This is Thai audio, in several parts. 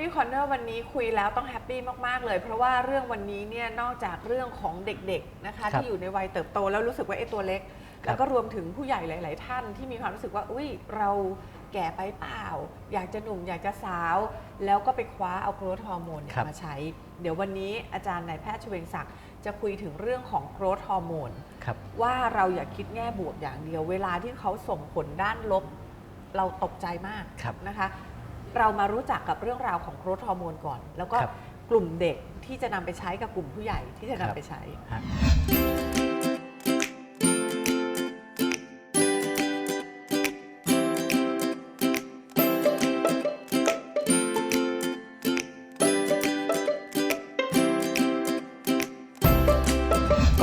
ปี้คอนเนอร์วันนี้คุยแล้วต้องแฮปปี้มาก ๆ เลย เพราะว่าเรื่องวันนี้เนี่ยนอกจากเรื่องของเด็กๆนะคะครับที่อยู่ในวัยเติบโตแล้วรู้สึกว่าไอ้ตัวเล็กครับแล้วก็รวมถึงผู้ใหญ่หลาย ๆ ท่านที่มีความรู้สึกว่า อุ้ยเราแก่ไปเปล่า อยากจะหนุ่มอยากจะสาว แล้วก็ไปคว้าเอาโกรทฮอร์โมนเนี่ยครับมาใช้ เดี๋ยววันนี้อาจารย์นายแพทย์ชเวงศักดิ์จะคุยถึงเรื่องของโกรทฮอร์โมนครับว่าเราอย่าคิดแง่บวกอย่างเดียว เวลาที่เขาส่งผลด้านลบเราตกใจมากครับนะคะ เรามารู้จักกับเรื่องราวของโกรทฮอร์โมนก่อน แล้วก็ครับกลุ่มเด็กที่จะนำไปใช้กับกลุ่มผู้ใหญ่ที่จะนำครับ ไปใช้ ฮะ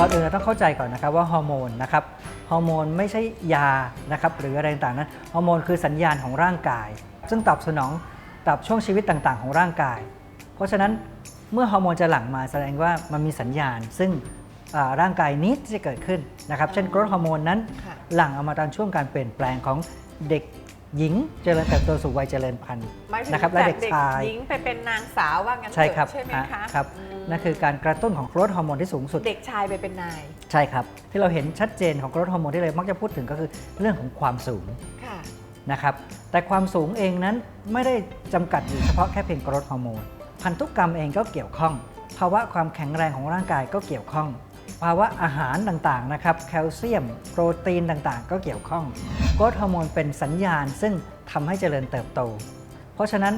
ก่อนอื่นเราต้องเข้าใจก่อนนะครับว่าฮอร์โมนนะครับฮอร์โมนไม่ใช่ยานะครับหรืออะไรต่างๆนั้นฮอร์โมนคือสัญญาณของร่างกาย ซึ่งตอบสนองตอบช่วงชีวิตต่างๆ ของร่างกาย เพราะฉะนั้นเมื่อฮอร์โมนจะหลั่งมาแสดงว่ามันมีสัญญาณ ซึ่งอ่าร่างกายนี้ที่จะเกิดขึ้นนะครับ เช่นกรดฮอร์โมนนั้นค่ะหลั่งออกมาตอนช่วงการเปลี่ยนแปลงของเด็กหญิงเจริญเติบโตสู่วัยเจริญพันธุ์หมายถึงนะครับและจากเด็กเด็กชายหญิงไปเป็นนางสาวว่างั้นเถใช่อะครับใช่ไหมฮะคะครับอืมนั่นคือการกระตุ้นของโกรทฮอร์โมนที่สูงสุด เด็กชายไปเป็นนาย ใช่ครับ ที่เราเห็นชัดเจนของโกรทฮอร์โมนที่เรามักจะพูดถึงก็คือเรื่องของความสูงค่ะ นะครับ แต่ความสูงเองนั้นไม่ได้จำกัดอยู่เฉพาะแค่เพียงกรทฮอร์โมน พันธุกรรมเองก็เกี่ยวข้อง ภาวะความแข็งแรงของร่างกายก็เกี่ยวข้อง ภาวะอาหารต่างๆนะครับ แคลเซียม โปรตีนต่างๆ ก็เกี่ยวข้องกรทฮอร์โมนเป็นสัญญาณซึ่งทำให้เจริญเติบโต เพราะฉะนั้น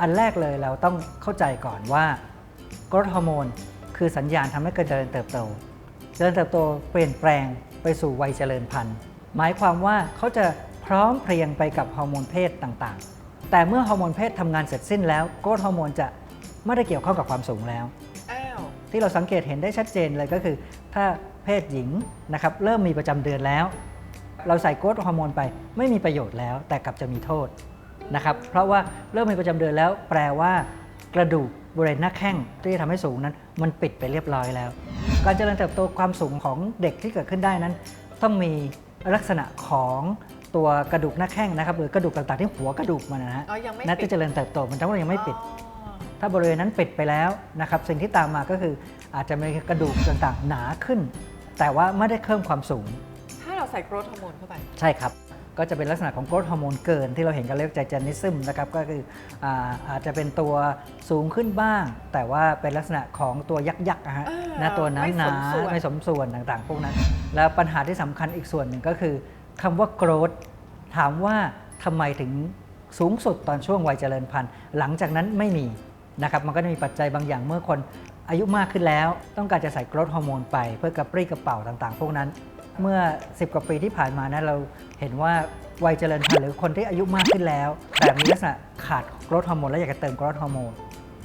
อันแรกเลยเราต้องเข้าใจก่อนว่ากรทฮอร์โมนคือสัญญาณทำให้เกิดเจริญเติบโต เจริญเติบโตเปลี่ยนแปลงไปสู่วัยเจริญพันธุ์ หมายความว่าเขาจะ พร้อมเพรียงไปกับฮอร์โมนเพศต่างๆ แต่เมื่อฮอร์โมนเพศทำงานเสร็จสิ้นแล้วโกรทฮอร์โมนจะไม่ได้เกี่ยวข้องกับความสูงแล้ว อ้าว ที่เราสังเกตเห็นได้ชัดเจนเลยก็คือ ถ้าเพศหญิงนะครับเริ่มมีประจำเดือนแล้ว เราใส่โกรทฮอร์โมนไปไม่มีประโยชน์แล้ว แต่กลับจะมีโทษนะครับเพราะว่าเริ่มมีประจำเดือนแล้ว แปลว่ากระดูกบริเวณหน้าแข้งที่จะทำให้สูงนั้น มันปิดไปเรียบร้อยแล้ว การเจริญเติบโตความสูงของเด็กที่เกิดขึ้นได้นั้น ต้องมีลักษณะของ ตัวกระดูกหน้าแข้งนะครับหรือกระดูกต่างๆที่หัวกระดูกมันนะฮะอ๋อยังไม่นั่นปิที่ดเจริญเติบโตมันทั้งหมดยังไม่ปิด อ๋อ ถ้าบริเวณนั้นปิดไปแล้วนะครับสิ่งที่ตามมาก็คืออาจจะมีกระดูกต่างๆ หนาขึ้น แต่ว่าไม่ได้เพิ่มความสูงถ้าเราใส่โกรทฮอร์โมนเข้าไป ใช่ครับ ก็จะเป็นลักษณะของโกรทฮอร์โมนเกินที่เราเห็นกันเรียกไจเจนิซึมนะครับก็คืออาอาจจะเป็นตัวสูงขึ้นบ้าง แต่ว่าเป็นลักษณะของตัวยักษ์ยักษ์นะฮะเออนะตัวหนาไม่หสนามส่วนไม่สมส่วนต่างๆ พวกนั้น แล้วปัญหาที่สำคัญอีกส่วนหนึ่งก็คือ คำว่าโกรทถามว่าทำไมถึงสูงสุดตอนช่วงวัยเจริญพันธุ์ หลังจากนั้นไม่มีนะครับมันก็จะมีปัจจัยบางอย่างเมื่อคนอายุมากขึ้นแล้ว ต้องการจะใส่กรทฮอร์โมนไปเพื่อกระปรี้กระเป๋าต่างๆ พวกนั้น เมื่อ 10 กว่าปีที่ผ่านมานะเราเห็นว่าวัยเจริญพันธุ์หรือคนที่อายุมากขึ้นแล้ว แต่มีลักษณะขาดกรทฮอร์โมนและอยากจะเติมกรทฮอร์โมน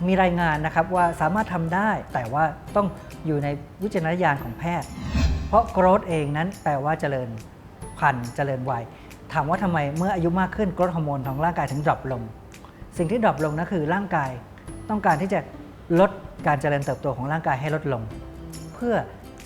มีรายงานนะครับว่าสามารถทำได้แต่ว่าต้องอยู่ในวิจารณญาณของแพทย์ เพราะกรทเองนั้นแปลว่าเจริญ พันธุ์เจริญวัย ถามว่าทำไมเมื่ออายุมากขึ้นโกรทฮอร์โมนของร่างกายถึงดรอปลง สิ่งที่ดรอปลงนั่นคือร่างกายต้องการที่จะลดการเจริญเติบโตของร่างกายให้ลดลง เพื่อ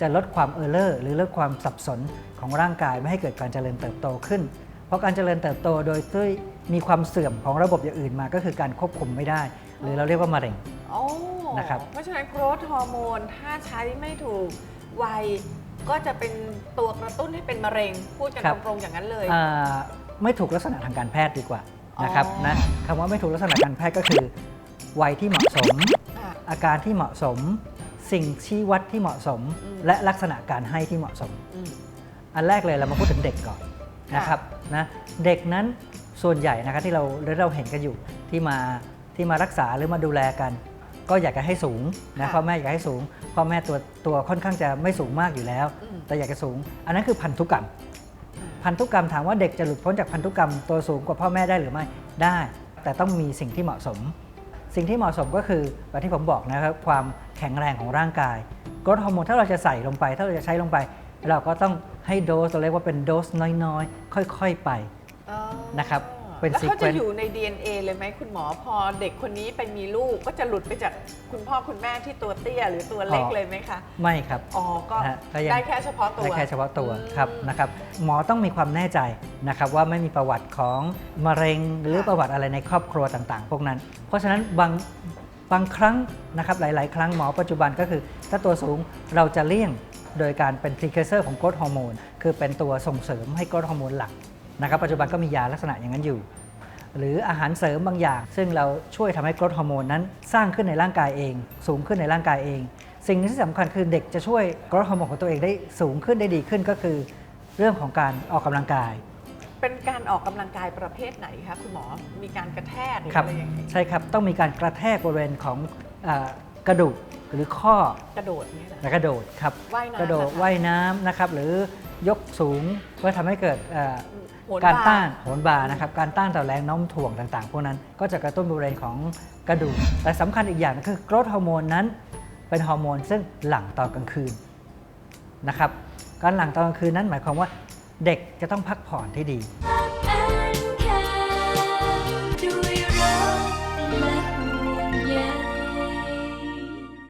จะลดความเออร์เลอร์หรือลดความสับสนของร่างกายไม่ให้เกิดการเจริญเติบโตขึ้น เพราะการเจริญเติบโตโดยที่มีความเสื่อมของระบบอย่างอื่นมาก็คือการควบคุมไม่ได้ หรือเราเรียกว่ามะเร็งโอ้นะครับเพราะฉะนั้นโกรทฮอร์โมนถ้าใช้ไม่ถูกวัย ก็จะเป็นตัวกระตุ้นให้เป็นมะเร็งพูดกันตรงๆอย่างนั้นเลย อ่าไม่ถูกลักษณะทางการแพทย์ดีกว่านะครับอ๋อ นะคำว่าไม่ถูกลักษณะการแพทย์ก็คือ วัยที่เหมาะสม ค่ะ อาการที่เหมาะสม สิ่งชี้วัดที่เหมาะสม อืม และลักษณะการให้ที่เหมาะสม อืม อันแรกเลยเรามาพูดถึงเด็กก่อนค่ะ นะครับนะเด็กนั้นส่วนใหญ่นะครับที่เราหรือเราเห็นกันอยู่ที่มาที่มารักษาหรือมาดูแลกัน ก็อยากจะให้สูงนะพ่อแม่อยากให้สูงพ่อแม่ตัวตัวค่อนข้างจะไม่สูงมากอยู่แล้ว อืม แต่อยากจะสูง อันนั้นคือพันธุกรรม พันธุกรรมถามว่าเด็กจะหลุดพ้นจากพันธุกรรมตัวสูงกว่าพ่อแม่ได้หรือไม่ได้ แต่ต้องมีสิ่งที่เหมาะสม สิ่งที่เหมาะสมก็คือแบบที่ผมบอกนะครับความแข็งแรงของร่างกายกรดฮอร์โมนถ้าเราจะใส่ลงไป ถ้าเราจะใช้ลงไป เราก็ต้องให้โดสเราเรียกว่าเป็นโดสน้อยๆ ค่อยๆไป อ๋อนะครับ เป็นแล้วซีเขาเควจะนอยู่ใน DNA เลยไหมคุณหมอพอเด็กคนนี้ไปมีลูกก็จะหลุดไปจากคุณพ่อคุณแม่ที่ตัวเตี้ยหรือตัวเล็กเลยไหมคะ ไม่ครับ อ๋อ ก็นะฮะก็ยัง ได้แค่เฉพาะตัว ได้แค่เฉพาะตัวอืมครับนะครับหมอต้องมีความแน่ใจนะครับว่าไม่มีประวัติของมะเร็งหรือค่ะ ประวัติอะไรในครอบครัวต่างๆ พวกนั้น เพราะฉะนั้นบางบางครั้งนะครับหลาย ๆ ครั้งหมอปัจจุบันก็คือ ถ้าตัวสูงเราจะเลี่ยงโดยการเป็น precursor ของกรดฮอร์โมนคือเป็นตัวส่งเสริมให้กรดฮอร์โมนหลัก นะครับปัจจุบันก็มียาลักษณะอย่างนั้นอยู่ หรืออาหารเสริมบางอย่าง ซึ่งเราช่วยทำให้กรดฮอร์โมนนั้น สร้างขึ้นในร่างกายเอง สูงขึ้นในร่างกายเอง สิ่งที่สำคัญคือเด็กจะช่วยกรดฮอร์โมนของตัวเองได้สูงขึ้นได้ดีขึ้นก็คือ เรื่องของการออกกำลังกาย เป็นการออกกำลังกายประเภทไหนคะคุณหมอมีการกระแทกหรือครับอะไรยังไงใช่ครับต้องมีการกระแทกบริเวณของเอ่อกระดูกหรือข้อกระโดดเนี่ยนะและกระโดดครับว่ายน้ำกระโดดนะคะว่ายน้ำนะครับ หรือ ยกสูงเพื่อทำให้เกิดเอ่อโหนการบต้านโหนบาร์นะครับการต้านต่อแรงโน้มถ่วงต่างๆ พวกนั้นก็จะกระตุ้นบริเวณของกระดูกแต่สำคัญอีกอย่างคือกรดฮอร์โมนนั้น เป็นฮอร์โมนซึ่งหลั่งตอนกลางคืนนะครับการหลั่งตอนกลางคืนนั้นหมายความว่าเด็กจะต้องพักผ่อนที่ดี Bye.